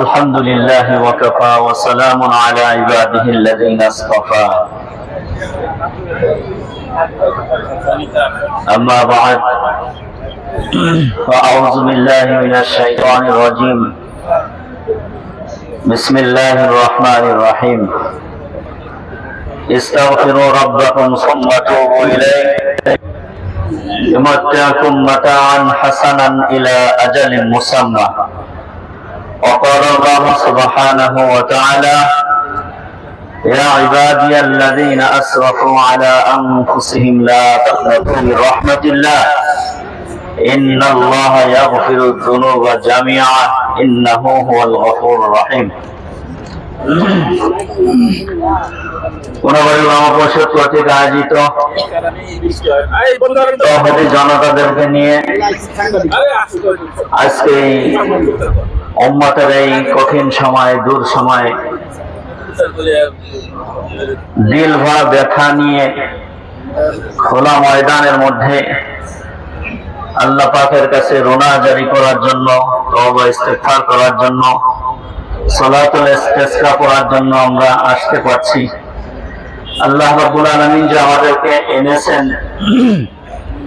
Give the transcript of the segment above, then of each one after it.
الحمد لله وكفى وسلام على عباده الذين اصطفى. أما بعد فأعوذ بالله من الشيطان الرجيم. بسم الله الرحمن الرحيم. استغفروا ربكم ثم توبوا إليه. يمتعكم متاعا حسنا إلى أجل مسمى. وقال الله سبحانه وتعالى يا عبادي الذين أسرفوا على أنفسهم لا تقنطوا من رحمة الله إن الله يغفر الذنوب جميعا إنه هو الغفور الرحيم কোনবারই গণপরিষদ কর্তৃক আয়োজিত তহবিল জনতাদেরকে নিয়ে আজকে এই উম্মতের এই কঠিন সময়, দূর সময়। দিল ভরা ব্যথা নিয়ে খোলা ময়দানের মধ্যে আল্লাহ পাকের কাছে রোনা জারি করার জন্য, তওবা ইস্তেগফার করার জন্য, সলাতুল ইস্তেসকা করার জন্য আমরা আসতে পারছি। আল্লাহ রাব্বুল আলামিন যে আমাদেরকে এনেছেন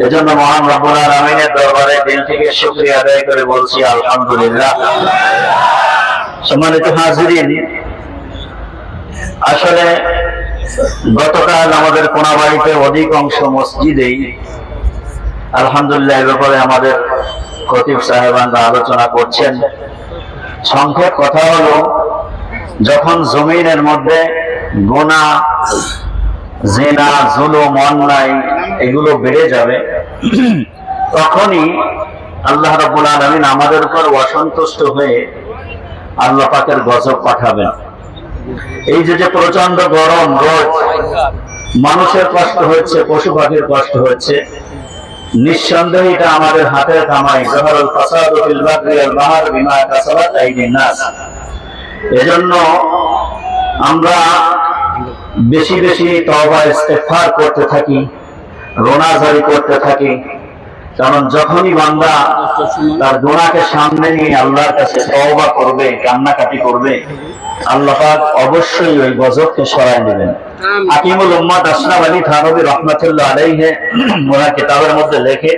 এজন্য মহান রাব্বুল আলামিনের দরবারে দিল থেকে শুকরিয়া আদায় করে বলছি, আলহামদুলিল্লাহ। সম্মানিত হাজিরিন, আসলে গতকাল আমাদের কোনাবাড়িতে অধিকাংশ মসজিদেই আলহামদুলিল্লাহ এ ব্যাপারে আমাদের খতিব সাহেবানরা আলোচনা করছেন। সংক্ষেপ কথা হলো, যখন জমিনের মধ্যে গোনা, জেনা, জুলুম, অন্যায় এগুলো বেড়ে যাবে, তখনই আল্লাহ রাব্বুল আলামিন আমাদের উপর অসন্তুষ্ট হয়ে আল্লাহ পাকের গজব পাঠাবেন। এই যে যে প্রচণ্ড গরম, রোদ, মানুষের কষ্ট হচ্ছে, পশু পাখির কষ্ট হচ্ছে, নিঃসন্দেহে এটা আমাদের হাতের কামাই। জহরুল ফাসাদ ফিল বাহরি ওয়াল বাহর এজন্য আমরা বেশি বেশি তওবা ইস্তেগফার করতে থাকি। রোনা জারি করতে থাকি। কারণ যখনই বান্দা তার গুনাহকে সামনে নিয়ে আল্লাহর কাছে তওবা করবে কান্নাকাটি করবে আল্লাহ পাক অবশ্যই ওই গজবকে সরায় নেবেন। হাকিমুল উম্মাদ আশরাফ আলী থানবী রহমাতুল্লাহ আলাইহি ওনার কিতাবের মধ্যে লেখে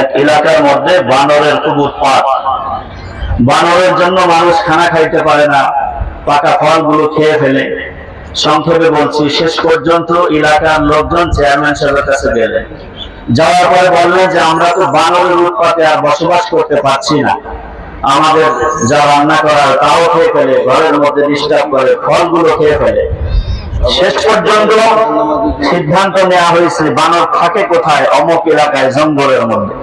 এক এলাকার মধ্যে বানরের খুব উৎপাত বানরের জন্য মানুষ খানা খাইতে পারে না পাকা ফলগুলো খেয়ে ফেলে। সংক্ষেপে বলছি শেষ পর্যন্ত এলাকার লোকজন চেয়ারম্যান সাহেবের কাছে গেলেন যাওয়ার পরে বললেন যে আমরা তো বানরের উৎপাতে আর বসবাস করতে পারছি না। আমাদের যা রান্না করার তাও খেয়ে ফেলে ঘরের মধ্যে ডিস্টার্ব করে ফলগুলো খেয়ে ফেলে। শেষ পর্যন্ত সিদ্ধান্ত নেওয়া হয়েছে বানর থাকে কোথায়? অমুক এলাকায় জঙ্গলের মধ্যে।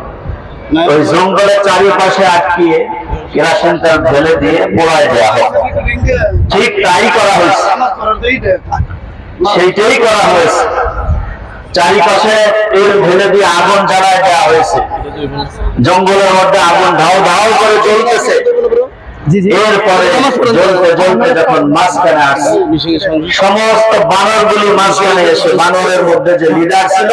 ওই জঙ্গলের চারিপাশে আটকিয়ে কেরাসিন তেল ঢেলে দিয়ে পোড়ায় দেওয়া হয়। ঠিক তাই করা হয়েছে। সেইটাই করা হয়েছে। চারিপাশে তেল ঢেলে দিয়ে আগুন জ্বালায় দেওয়া হয়েছে। জঙ্গলের মধ্যে আগুন ধাও ধাও করে জ্বলতেছে। এরপরে জ্বলতে জ্বলতে যখন মাঝখানে আসছে সমস্ত বানর গুলি মাঝখানে এসে বানরের মধ্যে যে লিডার ছিল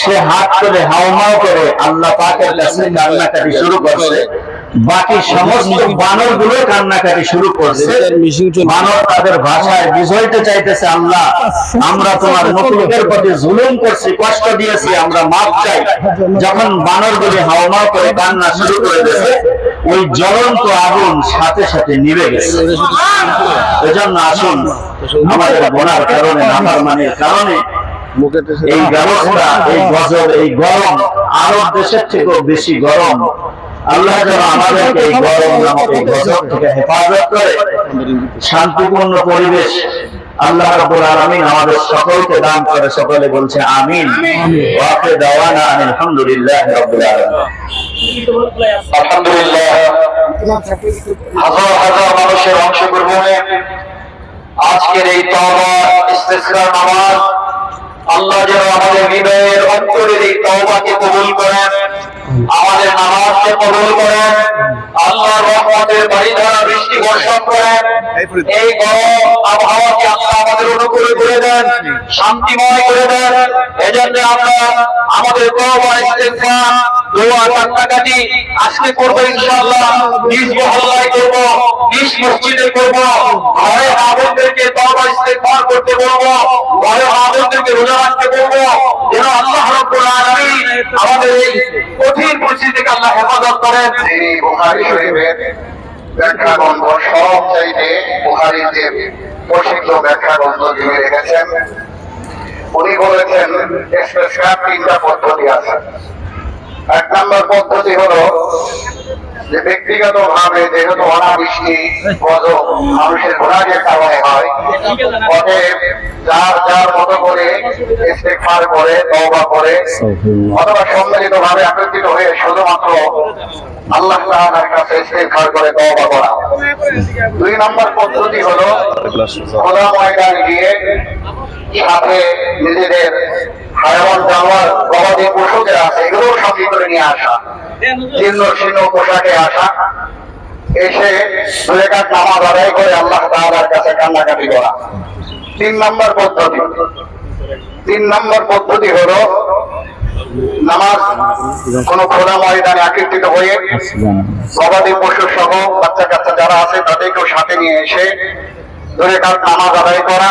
সে হাত করে হাওমাও করে আল্লাহ পাকের কাছে কান্নাকাটি শুরু করছে। বাকি সমস্ত বানরগুলো কান্নাকাটি শুরু করছে। বানর তাদের ভাষায় বুঝাইতে চাইতেছে আল্লাহ আমরা তোমার মতলুকের প্রতি জুলুম করছি কষ্ট দিয়েছি আমরা মাপ চাই। যখন বানর গুলি হাওমাও করে কান্না শুরু করে দিয়েছে ওই জ্বলন্ত আগুন সাথে সাথে নিভে গেছে। এজন্য আসুন আমাদের গোনার কারণে নাফারমানির কারণে এই ব্যবস্থা এই গজব এই গরম আরব দেশের থেকেও বেশি গরম আল্লাহ যেন আমাদেরকে এই গরম নামক এই গজব থেকে হেফাজত করে শান্তিপূর্ণ পরিবেশ আল্লাহ রাব্বুল আলামিন আমাদের সকলকে দান করে সকলে বলছে আমিন। ওয়া আখির দাওয়ানা আলহামদুলিল্লাহ রাব্বিল আলামিন। আলহামদুলিল্লাহ হাজার হাজার মানুষের অংশগ্রহণে আজকের এই তওবা ইস্তেসকার নামাজ আল্লাহ যেন আমাদের হৃদয়ের অন্তরের এই তওবাকে কবুল করেন। আমাদের নামাজকে কবুল করেন আল্লাহর রহমতের বাড়িধারা বৃষ্টি বর্ষণ করেন এই গরম আবহাওয়াকে আল্লাহ আমাদের অনুকূলে করে দেন শান্তিময় করে দেন। এজন্য আমরা আমাদের কান্নাকাটি আজকে করব ইনশাআল্লাহ, নিজ মহল্লায় করব মসজিদে করব, ঘরে আবনদেরকে তওবা ইস্তেগফার করতে বলব, ঘরে আবনদেরকে রোজা রাখতে বলব, যেন আল্লাহ আমাদের এই কঠিন পরিস্থিতি আল্লাহ হেফাজত করেন। ব্যাখ্যা গ্রন্থ সব চাইতে প্রসিদ্ধ ব্যাখ্যা রেখেছেন। উনি বলেছেন তিনটা পদ্ধতি আছে। এক নম্বর পদ্ধতি হলো যে ব্যক্তিগত ভাবে যেহেতু অনাবৃষ্টি মানুষের ঘোরাগের কারণে হয় যার যার মতো করে ইস্তেগফার করে, তওবা করে, অথবা সম্মিলিত ভাবে একত্রিত হয়ে শুধুমাত্র আল্লাহ তাআলার কাছে ইস্তেগফার করে, তওবা করা। দুই নম্বর পদ্ধতি হলো খোলা ময়দান গিয়ে সাথে নিজেদের গবাদি পশু যে আছে এগুলোও সঙ্গে করে নিয়ে আসা। পোশাকে আসা। এসে নামাজ আদায় করে আল্লাহ তাআলার কাছে কান্নাকাটি করা। তিন নম্বর পদ্ধতি। তিন নম্বর পদ্ধতি হলো নামাজ কোন খোলা ময়দানে একত্রিত হয়ে গবাদি পশু সহ বাচ্চা কাচ্চা যারা আছে তাদেরকেও সাথে নিয়ে এসে কাল নামাজ আদায় করা।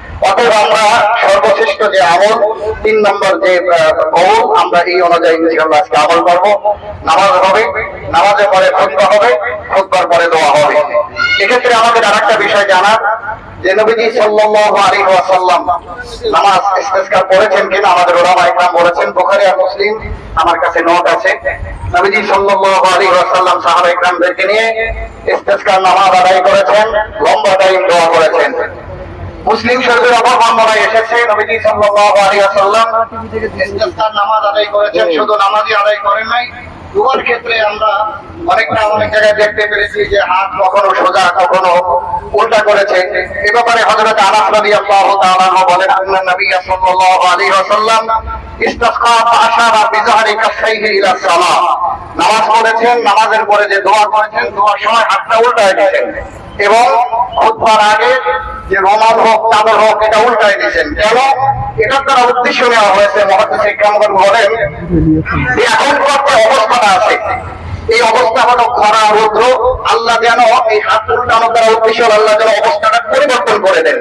অতএব আমরা সর্বশ্রেষ্ঠ যে আমল, তিন নম্বর যে কৌল আমরা এই অনুযায়ী ইনশাআল্লাহ আজকে আমল করব। নামাজ হবে, নামাজের পরে খুতবা হবে, খুতবার পরে দোয়া হবে। এক্ষেত্রে আমাদের আরেকটা বিষয় জানা যে নবীজি সাল্লাল্লাহু আলাইহি ওয়াসাল্লাম নামাজ ইস্তেসকার পড়েছেন কিনা, আমাদের ওলামা ইকরাম বলেছেন, বুখারী আর মুসলিম আমার কাছে নোট আছে। নবীজি সাল্লাল্লাহু আলাইহি ওয়াসাল্লাম সাহাবা ইকরামদেরকে নিয়ে ইস্তেসকার নামাজ আদায় করেছেন, লম্বা টাইম দোয়া করেছেন। মুসলিম শরীফের অপর বর্ণনায় এসেছে নবীজি সাল্লাল্লাহু আলাইহি নামাজ আদায় করেছেন, শুধু নামাজই আদায় করেন নাই, দুয়ার ক্ষেত্রে আমরা অনেকটা অনেক জায়গায় দেখতে পেরেছি যে হাত কখনো সোজা, কখনো উল্টা করেছে। এ ব্যাপারে হযরত আনাস রাদিয়াল্লাহু তাআলা বলেন, আন্না নবী সাল্লাল্লাহু আলাইহি ওয়াসাল্লাম ইস্তাসকা ফাআশারা বিজাহরি কাফাইহি ইলা নামাজ পড়েছেন, নামাজের পরে যে দোয়া করেছেন, দোয়ার সময় হাতটা উল্টায় দিয়েছেন। এবং খুতবার আগে যে রোমান হোক চাদর হোক, এটা উল্টায় দিয়েছেন। কেন এটার দ্বারা উদ্দেশ্য নেওয়া হয়েছে মহাদেশ ইকরামগণ বলেন, যে এখনকার যে অবস্থাটা আছে। এই অবস্থা হলো খরা, রৌদ্র, আল্লাহ যেন এই হাত উল্টানো দ্বারা উদ্দেশ্য আল্লাহ যেন অবস্থাটা পরিবর্তন করে দেন।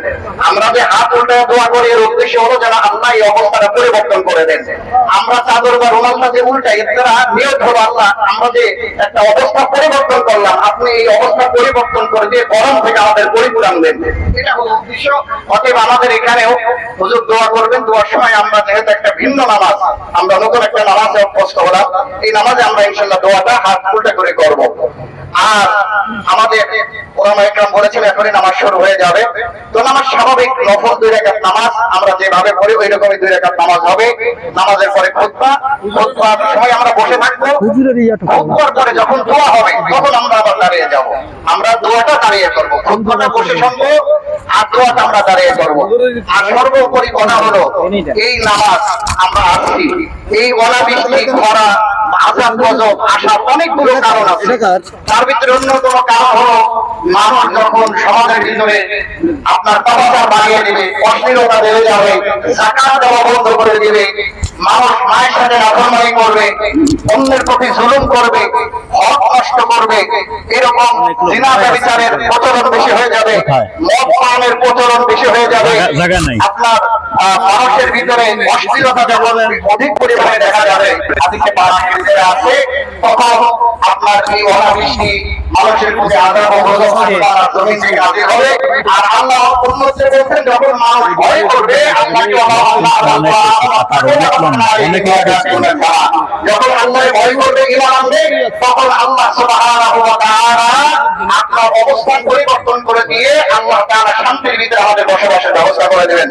আমরা যে হাত উল্টায় দোয়া করি, এর উদ্দেশ্য হলো যেন আল্লাহ এই অবস্থাটা পরিবর্তন করে দেন। আমরা চাদর বা রুমালটা যে উল্টাই, এর দ্বারা নিয়ত হলো আল্লাহ, আমরা যে একটা অবস্থা পরিবর্তন করলাম, আপনি এই অবস্থা পরিবর্তন করে দিয়ে গরম থেকে আমাদের পরিপূরণ দেন এটা হলো উদ্দেশ্য। অতএব আমাদের এখানেও হুজুর দোয়া করবেন। দোয়ার সময় আমরা যেহেতু একটা ভিন্ন নামাজ, আমরা নতুন একটা নামাজে অভ্যস্ত হলাম, এই নামাজে আমরা ইনশাল্লাহ দোয়াটা হাত উল্টা করে করব। আর আমাদের ওলামা একরাম বলেছেন এখনই নামাজ শুরু হয়ে যাবে। তো নামাজ স্বাভাবিক নফল দুই রেখাত নামাজ আমরা যেভাবে পড়ি ওই রকমই দুই রেখাত নামাজ হবে। নামাজের পরে খুতবা খুতবার সময় আমরা বসে থাকব। খুতবার পরে যখন দোয়া হবে তখন আমরা আবার দাঁড়িয়ে যাব। আমরা দোয়াটা দাঁড়িয়ে করব খুতবাটা বসে শুনব আর দোয়াটা আমরা দাঁড়িয়ে করব। আর সর্বোপরি কথা হলো এই নামাজ আমরা আসছি। এই অনাবৃষ্টি খরা আজাব গজব আসার অনেকগুলো কারণ আছে। তার ভিতরে অন্যতম কারণ হলো মানুষ যখন সমাজের ভিতরে আপনার পাপাচার বাড়িয়ে দিবে অশ্লীলতা বেড়ে যাবে জাকাত দেওয়া বন্ধ করে দিবে মানুষ মায়ের সাথে নাফরমানি করবে অন্যের প্রতি জুলুম করবে হক নষ্ট করবে এরকম জিনা বিচারের প্রচলন বেশি হয়ে যাবে মদ পানের প্রচলন বেশি হয়ে যাবে। জায়গা- জায়গা নাই। আপনার মানুষের ভিতরে অশ্লীলতা যখন অধিক পরিমাণে দেখা যাবে বাড়ানোর ভিতরে আছে তখন আপনার এই অনাবৃষ্টি মানুষের প্রতি আদাব অবরোধ আপনার জমি থেকে হাজির হবে। আর আল্লাহ উন্নতি বলছেন যখন মানুষ ভয় করবে আল্লাহকে আল্লাহ আল্লাহ আল্লাহ যখন আল্লাহ ভয় করবে ইমান আনবে তখন আল্লাহ সুবহানাহু আপনার অবস্থান পরিবর্তন করে দিয়ে আল্লাহ তাআলা শান্তির ভিতরে আমাদের বসবাসের ব্যবস্থা করে দেবেন।